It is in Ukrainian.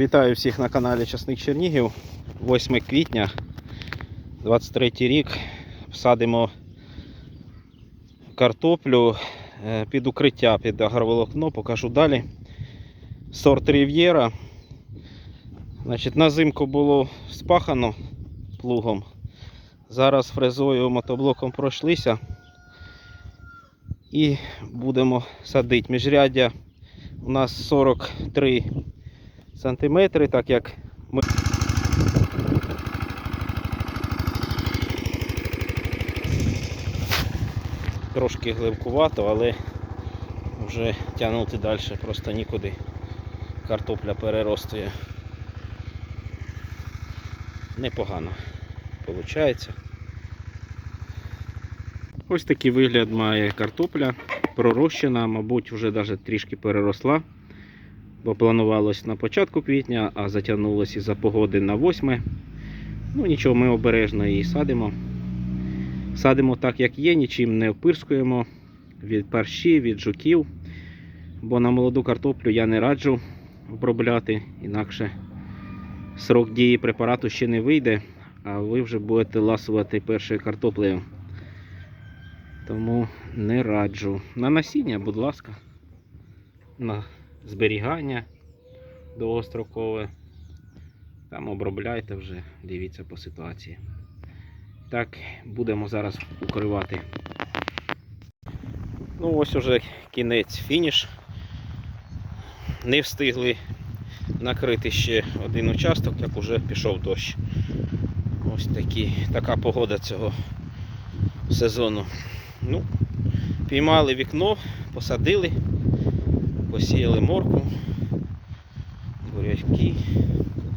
Вітаю всіх на каналі Часник Чернігів. 8 квітня, 23 рік. Садимо картоплю е, під укриття, під агроволокно, покажу далі. Сорт Рів'єра. Значить, на зимку було спахано плугом. Зараз фрезою мотоблоком пройшлися і будемо садити. Міжряддя у нас 43 сантиметри, так як ми. Трошки глибкувато, але вже тягнути далі просто нікуди. Картопля переростує. Непогано виходить. Ось такий вигляд має картопля. Пророщена, мабуть, вже навіть трішки переросла бо планувалось на початку квітня, а затягнулося із-за погоди на 8. Ну нічого, ми обережно її садимо. Садимо так, як є, нічим не опирскуємо від парші, від жуків. Бо на молоду картоплю я не раджу обробляти, інакше срок дії препарату ще не вийде, а ви вже будете ласувати першою картоплею. Тому не раджу. На насіння, будь ласка. На зберігання довгострокове. Там обробляйте вже, дивіться по ситуації. Так, будемо зараз укривати. Ну, ось уже кінець фініш. Не встигли накрити ще один участок, як уже пішов дощ. Ось такі, така погода цього сезону. Ну, піймали вікно, посадили посіяли морку, бурячки.